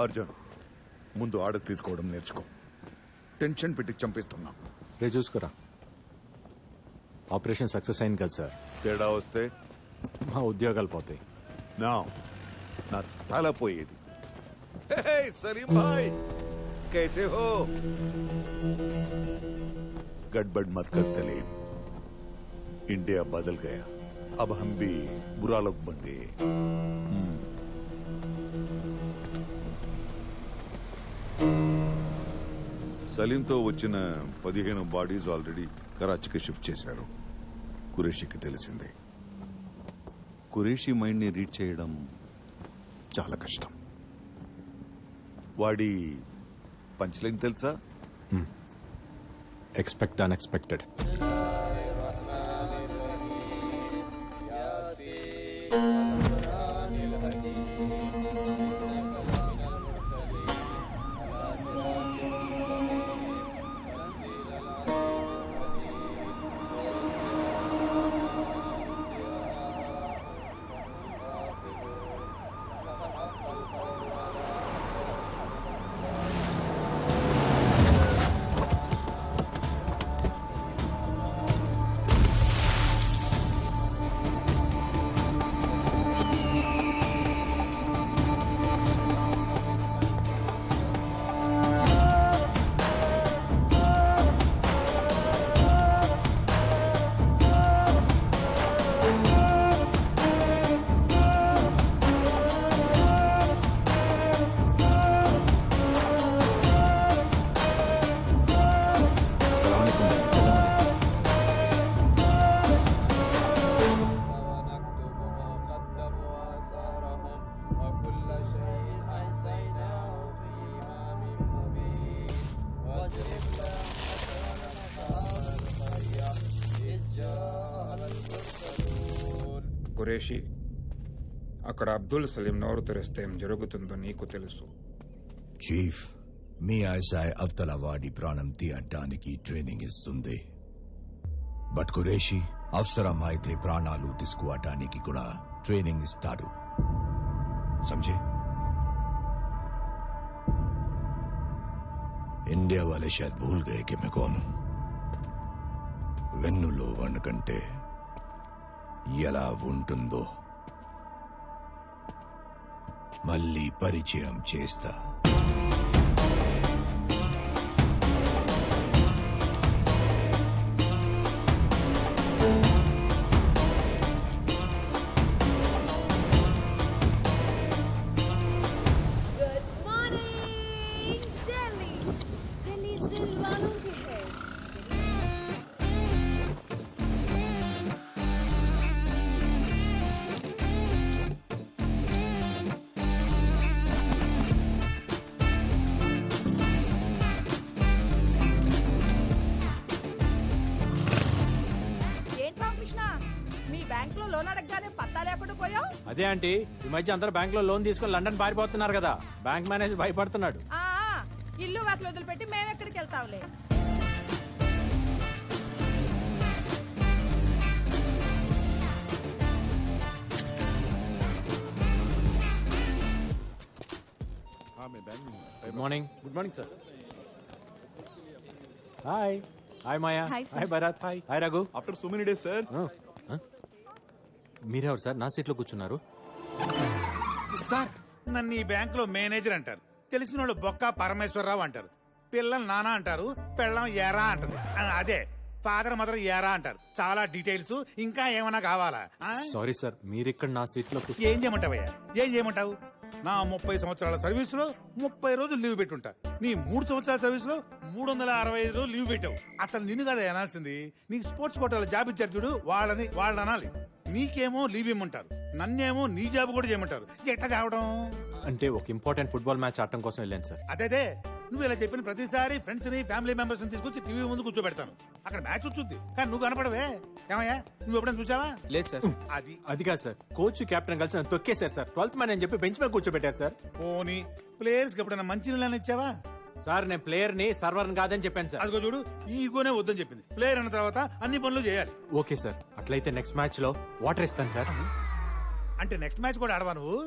అర్జున్ ముందు ఆర్డర్ తీసుకోవడం నేర్చుకో టెన్షన్ పెట్టి చంపిస్తున్నా రే చూసుకురా ఆపరేషన్ సక్సెస్ అయింది కదా సార్ తేడా వస్తే మా ఉద్యోగాలు పోతాయి నా నా తల పోయేది హే, సలీం భాయ్ कैसे हो गड़बड़ मत कर सलीम इंडिया बदल गया अब हम भी बुरा लोग बन गए हम्म। సలీంతో వచ్చిన పదిహేను బాడీస్ ఆల్రెడీ కరాచీకి షిఫ్ట్ చేశారు. కురేషికి తెలిసింది. కురేషి మైండ్ని రీడ్ చేయడం చాలా కష్టం. వాడి పంచ్లైన్ తెలుసా? Expect unexpected. ఖురేషి అక్కడ అబ్దుల్ సలీం నోరు తెరిస్తే జరుగుతుందో నీకు తెలుసు. చీఫ్ మీ ఐసాయ్ అవతల వాడి ప్రాణం తీయటానికి ట్రైనింగ్ ఇస్తుంది. బట్ ఖురేషి అవసరం అయితే ప్రాణాలు తీసుకోవటానికి కూడా ట్రైనింగ్ ఇస్తాడు. సంజయ్? ఇండియా वाले शायद भूल गए कि मैं వెన్నులో వన్ కంటే ఎలా ఉంటుందో. మళ్ళీ పరిచయం చేస్తా. అదే ఆంటీ ఈ మధ్య అందరూ బ్యాంక్లో లోన్ తీసుకొని లండన్ పారిపోతున్నారు కదా. బ్యాంక్ మేనేజర్ భయపడుతున్నాడు. ఆ, ఆ, ఇల్లు వాకిలు వదిలిపెట్టి మేమెక్కడికి వెళ్తాంలే. Good morning good morning sir hi hi Maya Hi, sir. Hi Bharat hi hi Raghu after so many days sir మీరెవరు సార్ నా సీట్లో కూర్చున్నారు. సార్ నన్ను ఈ బ్యాంక్లో మేనేజర్ అంటారు. తెలిసిన వాళ్ళు బొక్క పరమేశ్వరరావు అంటారు. పిల్లలు నానా అంటారు పెళ్ళం ఎరా అంటారు అదే ఫాదర్ మదర్ ఎరా అంటారు. చాలా డీటెయిల్స్ ఇంకా ఏమైనా కావాలా? సారీ సార్ మీరు ఇక్కడ నా సీట్లో కూ- ఏం చేయమంటావయ్యా? ఏం చేయమంటావు? నా ముప్పై సంవత్సరాల సర్వీస్లో ముప్పై రోజులు లీవ్ పెట్టుంటా. నీ మూడు సంవత్సరాల సర్వీస్లో మూడు వందల అరవై ఐదు రోజులు లీవ్ పెట్టావు. అసలు నిన్ను కదా అనాల్సింది. నీకు స్పోర్ట్స్ కోటాల జాబ్ ఇచ్చారు చూడు వాళ్ళని వాళ్ళని అనాలి. నీకేమో లీవ్ ఇమ్మంటారు. నన్నేమో నీ జాబ్ కూడా చేయమంటారు. ఎట్లా చావడం? అంటే ఒక ఇంపార్టెంట్ ఫుట్బాల్ మ్యాచ్ ఆడటం కోసం వెళ్ళాను సార్. అదేదే నువ్వు ఇలా చెప్పిన ప్రతిసారి ఫ్రెండ్స్ని ఫ్యామిలీ మెంబర్స్ని తీసుకొచ్చి టీవీ ముందు కూర్చోబెడతాను. అక్కడ మ్యాచ్ వచ్చుద్ది. కానీ నువ్వు కనపడవే. ఏమయ్యా? నువ్వు ఎప్పుడైనా చూసావా? లేదు సార్. అది. అది కాదు సార్. కోచ్ కెప్టెన్ కలిసి నన్ను తొక్కేశారు సార్. ట్వెల్త్ మ్యాన్ అని చెప్పి బెంచ్ మీద కూర్చోబెట్టారు సార్. పోనీ. ప్లేయర్స్కి ఎప్పుడైనా మంచి నీళ్ళని ఇచ్చావా? సార్ నేను ప్లేయర్ని సర్వర్ కాదని చెప్పాను సార్. అదిగో చూడు ఈ ఈగోనే వద్దని చెప్పింది. ప్లేయర్ అన్న తర్వాత అన్ని పనులు చేయాలి. Okay sir. అట్లయితే నెక్స్ట్ మ్యాచ్లో వాటర్ ఇస్తాను సార్. అంటే నెక్స్ట్ మ్యాచ్ కూడా ఆడవా నువ్వు?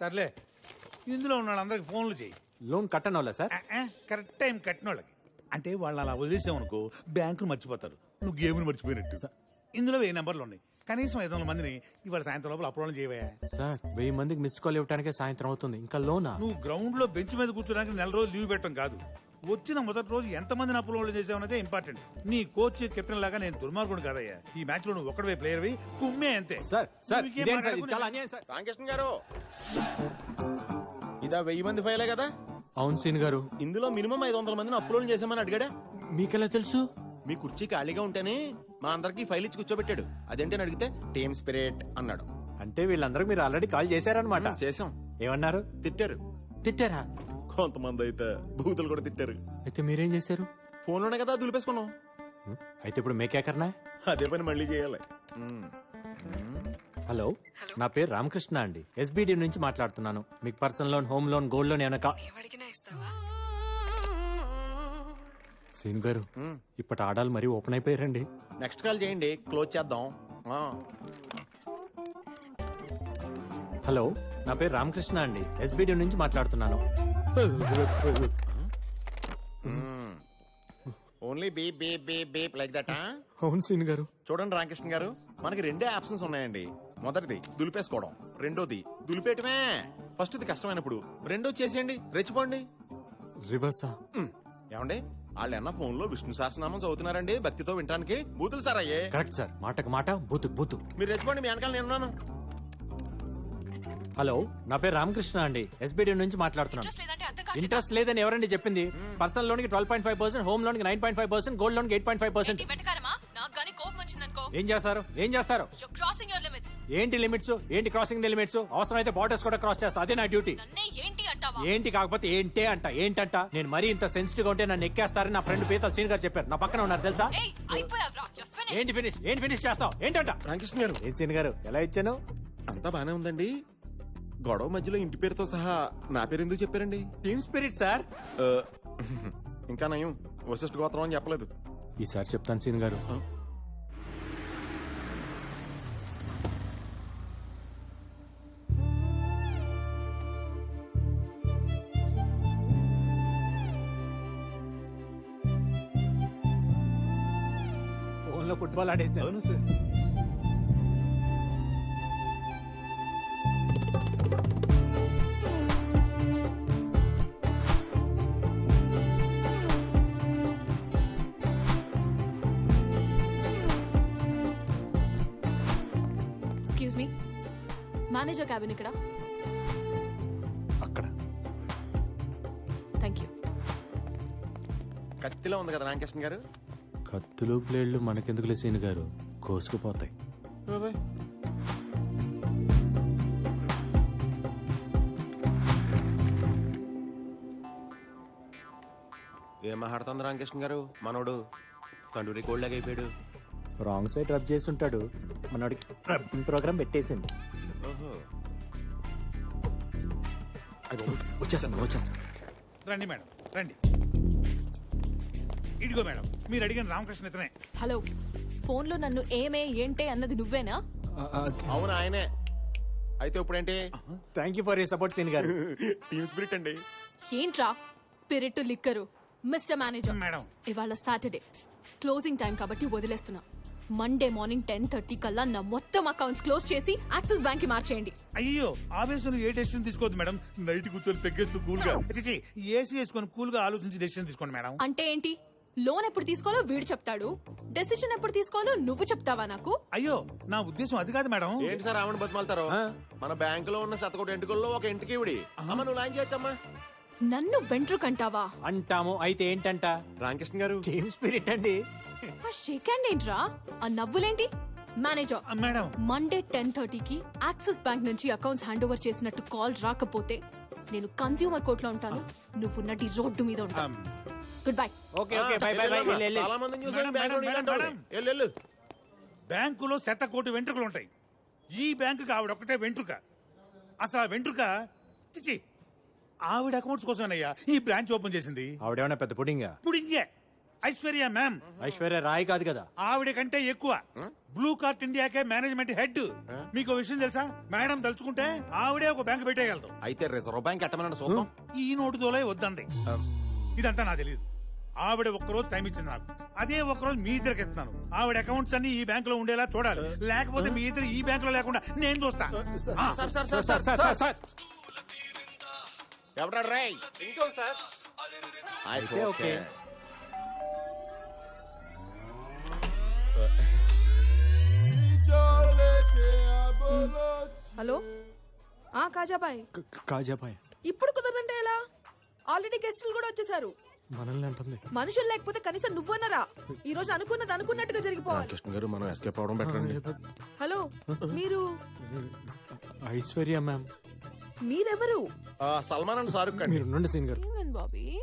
సర్లే ఇందులో ఉన్న వాళ్ళందరికి ఫోన్లు చేయి. లోన్ కట్టను వాళ్ళ సార్ కరెక్ట్ టైం కట్టిన వాళ్ళకి అంటే వాళ్ళు అలా వదిలేసామనుకో బ్యాంకులు మర్చిపోతారు. నువ్వు గేమ్ని మర్చిపోయినట్టు. ఇందులో వెయ్యి నెంబర్లు ఉన్నాయి? కనీసం ఐదు వందల మందిని ఇవాళ సాయంత్రం లోపల అప్రోల్ చేయవా సార్ వెయ్యి మందికి మిస్ కాల్ ఇవ్వడానికే సాయంత్రం అవుతుంది. ఇంకా లోనా? నువ్వు గ్రౌండ్లో బెంచ్ మీద కూర్చోడానికి నెల రోజులు లీవ్ పెట్టడం కాదు. వచ్చిన మొదటి రోజు ఎంత మందిని అప్రోల్ చేసావనేదే ఇంపార్టెంట్ నీ కోచ్ కెప్టెన్ లాగా నేను దుర్మార్గుడు కాదయ్యా. ఈ మ్యాచ్లో నువ్వు ఒక్కడే ప్లేయర్ కుమ్మే అంతే. సార్ సార్ నువ్వు ఇంకేం ఇదేం సార్? ఇది మాట్లాడకు, చాలా అన్యాయం సార్. రామకృష్ణ గారు ఇదా వెయ్యి మంది ఫైలే కదా? అవును సీన్ గారు. ఇందులో మినిమం ఐదు వందల మందిని అప్లోడ్ చేసామని అడిగాడా? మీకెలా తెలుసు? మీ కుర్చీ ఖాళీగా ఉంటేనే మా అందరికి ఫైల్ ఇచ్చి కూర్చోబెట్టాడు. అదేంటని అడిగితే టీమ్ స్పిరిట్ అన్నాడు. అంటే వీళ్ళందరూ మీరు ఆల్రెడీ కాల్ చేశారనమాట చేసాం ఏమన్నారు? తిట్టారు. తిట్టారా? కొంతమంది అయితే బూతులు కూడా తిట్టారు. అయితే మీరేం చేశారు? ఫోన్లోనే కదా దులిపేసుకున్నాం? అయితే ఇప్పుడు మేకేకర్నా అదే పని మళ్ళీ చేయాలి. హలో? నా పేరు రామకృష్ణ అండి. ఎస్బిడి నుంచి మాట్లాడుతున్నాను. మీకు personal loan home loan gold loan ఏమైనా సీన్ గారు. ఇప్పటి ఆడాలు మరీ ఓపెన్ అయిపోయారండి. నెక్స్ట్ కాల్ చేయండి క్లోజ్ చేద్దాం. ఆ. హలో నా పేరు రామకృష్ణ అండి. ఎస్బిడి నుంచి మాట్లాడుతున్నాను. Only beep beep beep beep like that అవును సీన్ గారు. చూడండి రామకృష్ణ గారు మనకి రెండే ఆప్షన్స్ ఉన్నాయండి. మొదటిది దులిపేసుకోవడం. రెండోది దులిపేయటమే. ఫస్ట్ ఇది కష్టమైనప్పుడు. రెండో చేసేయండి రెచ్చిపోండి. రివర్సా. ఏమండి? వాళ్ళు అన్న ఫోన్లో విష్ణు సహస్రనామం చదువుతున్నారండి? భక్తితో వినడానికి బూతులు సార్ అయ్యే. Correct sir. మాటకు మాట బూతు బూతు. మీరు రెచ్చిపోండి మీ వెనకాల నేను ఉన్నాను. హలో నా పేరు రామకృష్ణ అండి. ఎస్బిడి నుంచి మాట్లాడుతున్నాను. ఇంట్రెస్ట్ లేదని ఎవరండి చెప్పింది? పర్సనల్ లోన్కి twelve point five percent home లోన్కి nine point five percent gold లోన్కి ఎయిట్ పాయింట్ ఫైవ్ పర్సెంట్. ఏం చేస్తారు? ఏం చేస్తారు? ఏంటి లిమిట్స్ ఏంటి క్రాసింగ్ ది లిమిట్స్ అవసరమైతే బార్డర్స్ కూడా క్రాస్ చేస్తా. అదే నా డ్యూటీ అంటావా ఏంటి కాకపోతే ఏంటే అంట. ఏంటంట? నేను మరీ ఇంత సెన్సిటివ్గా ఉంటే నన్ను ఎక్కేస్తారని నా ఫ్రెండ్ పీతల్ సీన్ గారు చెప్పారు. నా పక్కన ఉన్నారు తెలుసా? ఏయ్ అయిపోయావ్రా you're finished. ఏంటి ఫినిష్ ఏంటి ఫినిష్ చేస్తావు? ఏంటంట? రామకృష్ణ గారు. ఏం సీన్ గారు? ఎలా ఇచ్చాను? అంతా బానే ఉందండి. గొడవ మధ్యలో ఇంటి పేరుతో సహా నా పేరు ఎందుకు చెప్పారండి? టీమ్ స్పిరిట్ సార్ ఆ, ఇంకా నయం. వశిష్ఠ గోత్రం అని చెప్పలేదు. ఈసారి చెప్తాను సీన్ గారు. ఫుట్బాల్ ఆడేసాను అవును sir. Excuse me manager cabin ఇక్కడ. అక్కడ. థ్యాంక్ యూ కత్తిలో ఉంది కదా రామకృష్ణ గారు? కత్తులు ప్లేళ్ళు మనకెందుకులే సీన్ గారు? కోసుకుపోతాయి. ఏం మాట్లాడుతుంది రామకృష్ణ గారు? మనోడు తండ్రి కోళ్ళగా అయిపోయాడు. రాంగ్ సైడ్ రబ్ చేసి ఉంటాడు. మనోడికి రబ్బింగ్ ప్రోగ్రామ్ పెట్టేసింది. ఓహో. వచ్చేస్తాను వచ్చేస్తాను. రండి మేడం రండి. ఇదిగో మేడం మీరు అడిగిన రామకృష్ణ ఇతనే. హలో ఫోన్లో నన్ను ఏమే ఏంటే అన్నది నువ్వేనా? అవును ఆయనే. అయితే ఇప్పుడేంటి? Thank you for you support scene గారు. టీమ్ స్పిరిట్ అండి. ఏంట్రా? Spirit liquor. Mister manager madam. ఇవాళ సాటర్డే క్లోజింగ్ టైం కాబట్టి వదిలేస్తున్నా. మండే మార్నింగ్ టెన్ థర్టీ కల్లా నా మొత్తం అకౌంట్స్ క్లోజ్ చేసి యాక్సిస్ బ్యాంక్కి మార్చేయండి. అయ్యో ఆవేశంలో ఏ డెసిషన్ తీసుకోవద్దు మేడం. నైట్ కూర్చొని పెగ్గేస్తూ కూల్గా ఏసీ వేసుకొని కూల్గా ఆలోచించి డెసిషన్ తీసుకోండి మేడం. అంటే ఏంటి? లోన్ ఎప్పుడు తీసుకోవాలో వీడు చెప్తాడు. డెసిషన్ ఎప్పుడు తీసుకోవాలో నువ్వు చెప్తావా నాకు? అయ్యో నా ఉద్దేశం అది కాదు మేడం. ఏంటి సార్ ఆమెను బతిమాలతారు? మన బ్యాంకులో ఉన్న శతకోటి ఎంటుకల్లో ఒక ఇంటికి ఇవిడి. అమ్మ నువ్వు లాంచ్ చేయొచ్చమ్మా. నన్ను వెంట్రుకంటావా అంటాము అయితే ఏంటంట? రామకృష్ణ గారు. టీమ్ స్పిరిట్ అండి. ఆ షేక్ హ్యాండ్ ఏంట్రా? ఆ నవ్వులేంటి? Manager madam. మండే టెన్ థర్టీకి యాక్సిస్ బ్యాంక్ నుంచి అకౌంట్స్ హ్యాండ్ ఓవర్ చేసినట్టు కాల్ రాకపోతే నేను కన్స్యూమర్ కోర్టులో ఉంటాను. నువ్వు నడి రోడ్డు మీద ఉంటాను good bye okay okay bye bye bye. చాలా మందిని చూసాను మేడం, బ్యాంకులో శత కోటి వెంట్రుకలు ఉంటాయి. ఈ బ్యాంకుకి ఆవిడ ఒకటే వెంట్రుక. అసలు ఆ వెంట్రుక చిచి ఆవిడ అకౌంట్స్ కోసమేనయ్యా. ఈ బ్రాంచ్ ఓపెన్ చేసింది. ఆవిడేమన్నా పెద్ద పుడింగా? ఇంకే ఐశ్వర్య మ్యామ్ ఐశ్వర్య రాయ్ కాదు కదా. ఆవిడ కంటే ఎక్కువ. బ్లూ కార్ట్ ఇండియాకే మేనేజ్మెంట్ హెడ్ మీకు విషయం తెలుసా? మేడం తలుచుకుంటే ఆవిడే ఒక బ్యాంక్ పెట్టేయగలదు. అయితే రిజర్వ్ బ్యాంక్ ఎట్టమనండి చూద్దాం. ఈ నోటు దోలే వద్దంది ఇదంతా నాకు తెలియదు ఆవిడ ఒక్కరోజు టైం ఇచ్చింది నాకు. అదే ఒక్కరోజు మీ ఇద్దరికి ఇస్తున్నాను. ఆవిడ అకౌంట్స్ అన్ని ఈ బ్యాంక్లో ఉండేలా చూడాలి. లేకపోతే మీ ఇద్దరు ఈ బ్యాంక్లో లేకుండా నేను చూస్తా. ఆ, sir sir sir sir sir sir ఎవడా రై ఇంకో సార్. అయితే ఓకే. హలో? ఆ కాజాబాయ్. కాజాబాయ్. ఇప్పుడు కుదరదంటే ఎలా? ఆల్రెడీ గెస్టులు కూడా వచ్చేసారు. మనల్ని అంటుంది. మనుషులు లేకపోతే కనీసం నువ్వన్నరా? ఈ రోజు అనుకున్నది అనుకున్నట్టుగా జరిగిపోవాలి. కృష్ణ గారు మనం ఎస్కేప్ అవడం బెటర్ అండి. హలో మీరు? ఐశ్వర్య మ్యామ్ మీరెవరు? ఆ, సల్మాన్ అండ్ షారుఖ్ అండి. మీరు ఉండండి సీన్ గారు. బాబీ?